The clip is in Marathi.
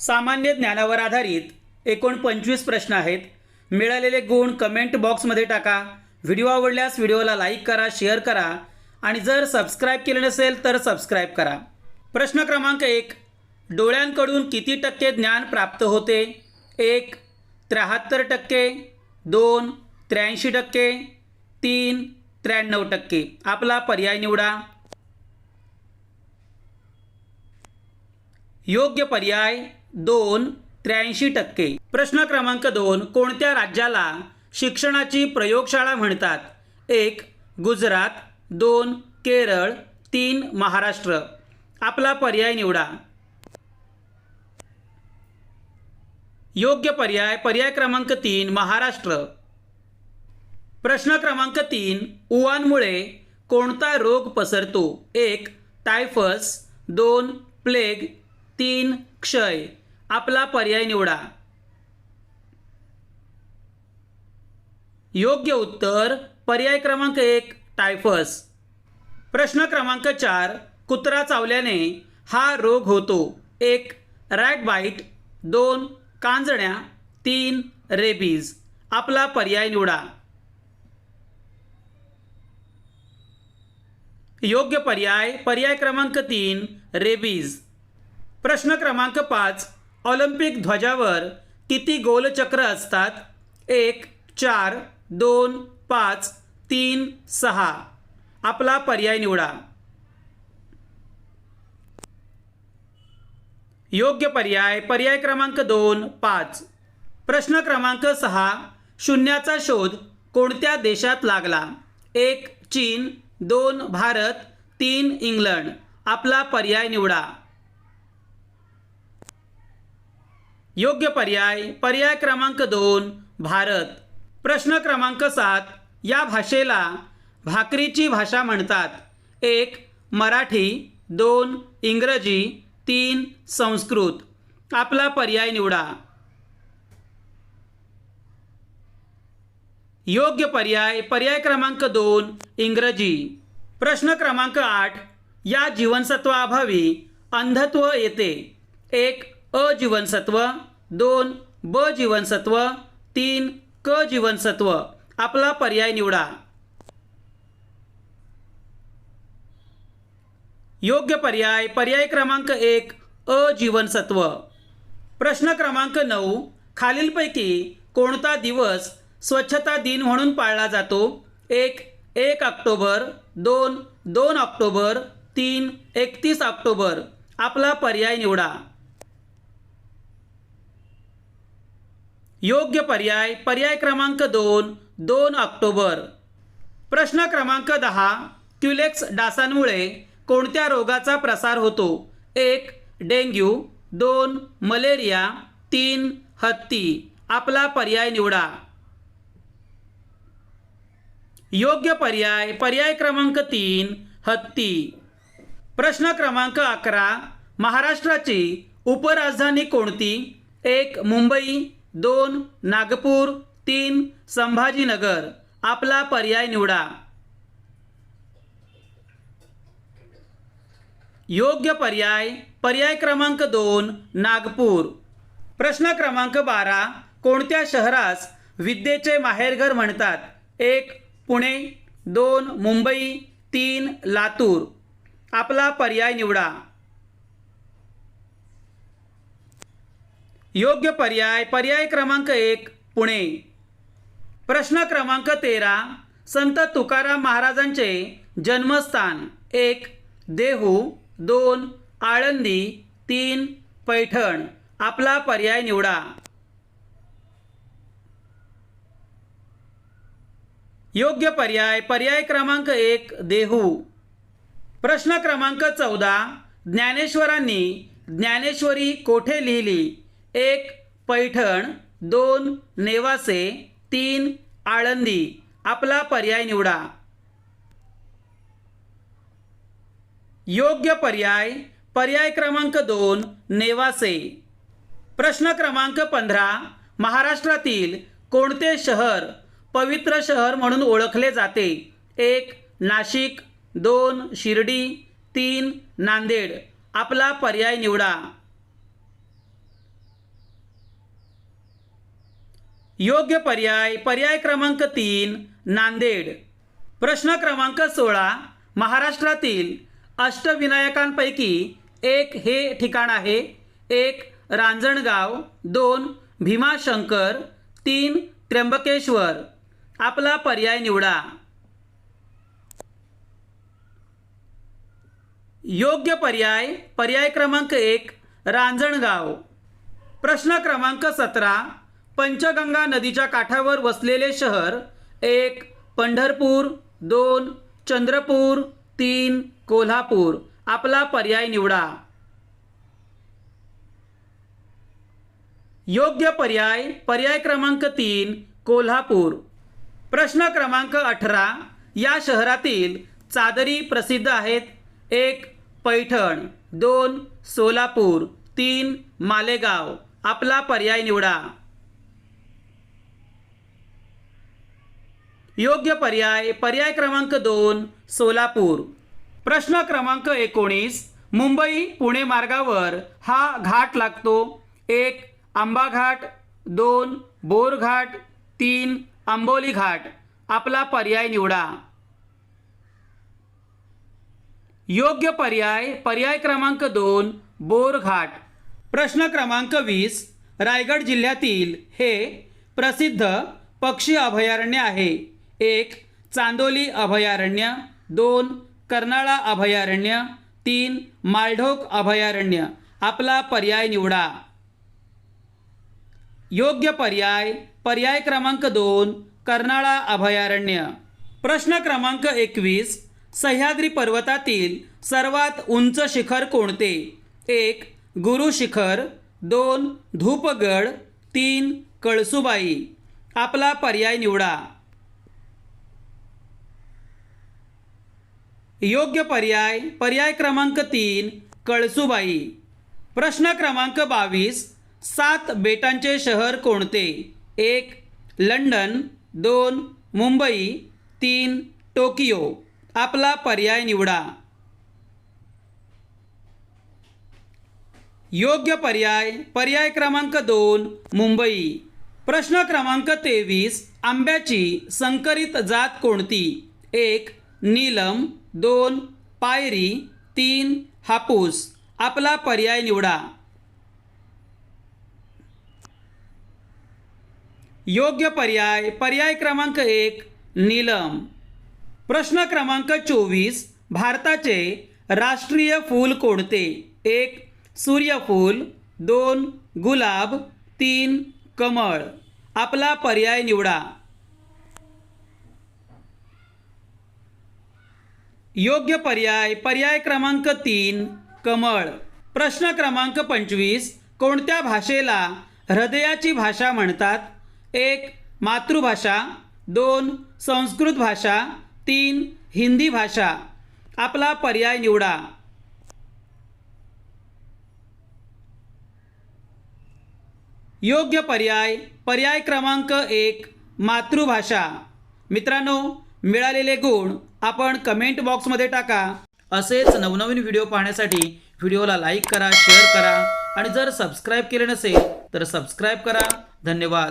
सामान्य ज्ञानावर आधारित एकूण पंचवीस प्रश्न आहेत. मिळालेले गुण कमेंट बॉक्समध्ये टाका. व्हिडिओ आवडल्यास व्हिडिओला लाईक करा शेअर करा आणि जर सबस्क्राईब केले नसेल तर सबस्क्राईब करा. प्रश्न क्रमांक एक. डोळ्यांकडून किती टक्के ज्ञान प्राप्त होते? एक त्र्याहत्तर टक्के. दोन त्र्याऐंशी टक्के. तीन त्र्याण्णव टक्के. आपला पर्याय निवडा. योग्य पर्याय दोन त्र्याऐंशी टक्के. प्रश्न क्रमांक दोन कोणत्या राज्याला शिक्षणाची प्रयोगशाळा म्हणतात? एक गुजरात दोन केरळ तीन महाराष्ट्र. आपला पर्याय निवडा. योग्य पर्याय पर्याय क्रमांक तीन महाराष्ट्र. प्रश्न क्रमांक तीन उवांमुळे कोणता रोग पसरतो? एक टायफस दोन प्लेग तीन क्षय. आपला पर्याय निवडा. योग्य उत्तर पर्याय क्रमांक एक टायफस. प्रश्न क्रमांक चार कुत्रा चावल्याने हा रोग होतो. एक रॅट बाईट. दोन कांजण्या. तीन रेबीज. आपला पर्याय निवडा. योग्य पर्याय पर्याय क्रमांक तीन रेबीज. प्रश्न क्रमांक पाच ऑलिम्पिक ध्वजावर किती गोलचक्र असतात? एक चार दोन पाच तीन सहा. आपला पर्याय निवडा. योग्य पर्याय पर्याय क्रमांक दोन पाच. प्रश्न क्रमांक सहा शून्याचा शोध कोणत्या देशात लागला? एक चीन दोन भारत तीन इंग्लंड. आपला पर्याय निवडा. योग्य पर्याय पर्याय क्रमांक दोन भारत. प्रश्न क्रमांक सात या भाषेला भाकरीची भाषा म्हणतात. एक मराठी दोन इंग्रजी तीन संस्कृत. आपला पर्याय निवडा. योग्य पर्याय पर्याय क्रमांक दोन इंग्रजी. प्रश्न क्रमांक आठ या जीवनसत्वाअभावी अंधत्व येते. एक अ जीवनसत्व दोन ब जीवनसत्व तीन क जीवनसत्व आपला पर्याय निवडा. योग्य पर्याय पर्याय क्रमांक एक अ जीवनसत्व प्रश्न क्रमांक नऊ खालीलपैकी कोणता दिवस स्वच्छता दिन म्हणून पाळला जातो? एक एक ऑक्टोबर दोन दोन ऑक्टोबर तीन एकतीस ऑक्टोबर. आपला पर्याय निवडा. योग्य पर्याय पर्याय क्रमांक दोन दोन ऑक्टोबर. प्रश्न क्रमांक दहा क्युलेक्स डासांमुळे कोणत्या रोगाचा प्रसार होतो? एक डेंग्यू दोन मलेरिया तीन हत्ती. आपला पर्याय निवडा. योग्य पर्याय पर्याय क्रमांक तीन हत्ती. प्रश्न क्रमांक अकरा महाराष्ट्राची उपराजधानी कोणती? एक मुंबई दोन नागपूर. तीन संभाजीनगर. आपला पर्याय निवडा. योग्य पर्याय. पर्याय क्रमांक दोन नागपूर. प्रश्न क्रमांक बारा कोणत्या शहरास विद्येचे माहेरघर म्हणतात? एक पुणे. दोन मुंबई. तीन लातूर. आपला पर्याय निवडा. योग्य पर्याय पर्याय क्रमांक एक पुणे. प्रश्न क्रमांक तेरा संत तुकाराम महाराजांचे जन्मस्थान. एक देहू. दोन आळंदी. तीन पैठण. आपला पर्याय निवडा. योग्य पर्याय पर्याय क्रमांक एक देहू. प्रश्न क्रमांक चौदा ज्ञानेश्वरांनी ज्ञानेश्वरी कोठे लिहिली? एक पैठण दोन नेवासे तीन आळंदी. आपला पर्याय निवडा. योग्य पर्याय. पर्याय क्रमांक दोन नेवासे. प्रश्न क्रमांक पंधरा. महाराष्ट्रातील कोणते शहर पवित्र शहर म्हणून ओळखले जाते? एक नाशिक दोन शिर्डी तीन नांदेड. आपला पर्याय निवडा. योग्य पर्याय पर्याय क्रमांक तीन नांदेड. प्रश्न क्रमांक सोळा महाराष्ट्रातील अष्टविनायकांपैकी एक हे ठिकाण आहे. एक रांजणगाव. दोन भीमाशंकर. तीन त्र्यंबकेश्वर. आपला पर्याय निवडा. योग्य पर्याय पर्याय क्रमांक एक रांजणगाव. प्रश्न क्रमांक सतरा पंचगंगा नदीच्या काठावर वसलेले शहर एक पंढरपूर दोन चंद्रपूर तीन कोल्हापूर. आपला पर्याय निवडा. योग्य पर्याय पर्याय क्रमांक तीन कोल्हापूर. प्रश्न क्रमांक अठरा या शहरातील चादरी प्रसिद्ध आहेत. एक पैठण. दोन सोलापूर. तीन मालेगाव. आपला पर्याय निवडा. योग्य पर्याय पर्याय क्रमांक दोन सोलापूर. प्रश्न क्रमांक एकोणीस मुंबई पुणे मार्गावर हा घाट लागतो. एक आंबा घाट दोन बोर घाट तीन आंबोली घाट. आपला पर्याय निवडा. योग्य पर्याय पर्याय क्रमांक दोन बोर घाट प्रश्न क्रमांक वीस रायगड जिल्ह्यातील हे प्रसिद्ध पक्षी अभयारण्य आहे. एक चांदोली अभयारण्य. दोन कर्नाळा अभयारण्य. तीन मालढोक अभयारण्य. आपला पर्याय निवडा. योग्य पर्याय पर्याय क्रमांक दोन कर्नाळा अभयारण्य. प्रश्न क्रमांक एकवीस सह्याद्री पर्वतातील सर्वात उंच शिखर कोणते? एक गुरु शिखर. दोन धूपगड. तीन कळसुबाई. आपला पर्याय निवडा. योग्य पर्याय पर्याय क्रमांक तीन कळसुबाई. प्रश्न क्रमांक बावीस सात बेटांचे शहर कोणते? एक लंडन दोन मुंबई तीन टोकियो. आपला पर्याय निवडा. योग्य पर्याय पर्याय क्रमांक दोन मुंबई. प्रश्न क्रमांक तेवीस आंब्याची संकरित जात कोणती? एक नीलम दोन पायरी तीन हापूस. आपला पर्याय निवडा. योग्य पर्याय. पर्याय क्रमांक एक नीलम. प्रश्न क्रमांक चोवीस भारताचे राष्ट्रीय फूल कोणते? एक सूर्यफूल. दोन गुलाब. तीन कमळ. आपला पर्याय निवडा. योग्य पर्याय पर्याय क्रमांक तीन कमळ. प्रश्न क्रमांक पंचवीस कोणत्या भाषेला हृदयाची भाषा म्हणतात? एक मातृभाषा दोन संस्कृत भाषा तीन हिंदी भाषा. आपला पर्याय निवडा. योग्य पर्याय पर्याय क्रमांक एक मातृभाषा. मित्रांनो मिळालेले गुण आपण कमेंट बॉक्समध्ये टाका. असेच नवनवीन व्हिडिओ पाहण्यासाठी व्हिडिओला लाईक करा शेअर करा. आणि जर सबस्क्राईब केले नसेल तर सबस्क्राईब करा. धन्यवाद.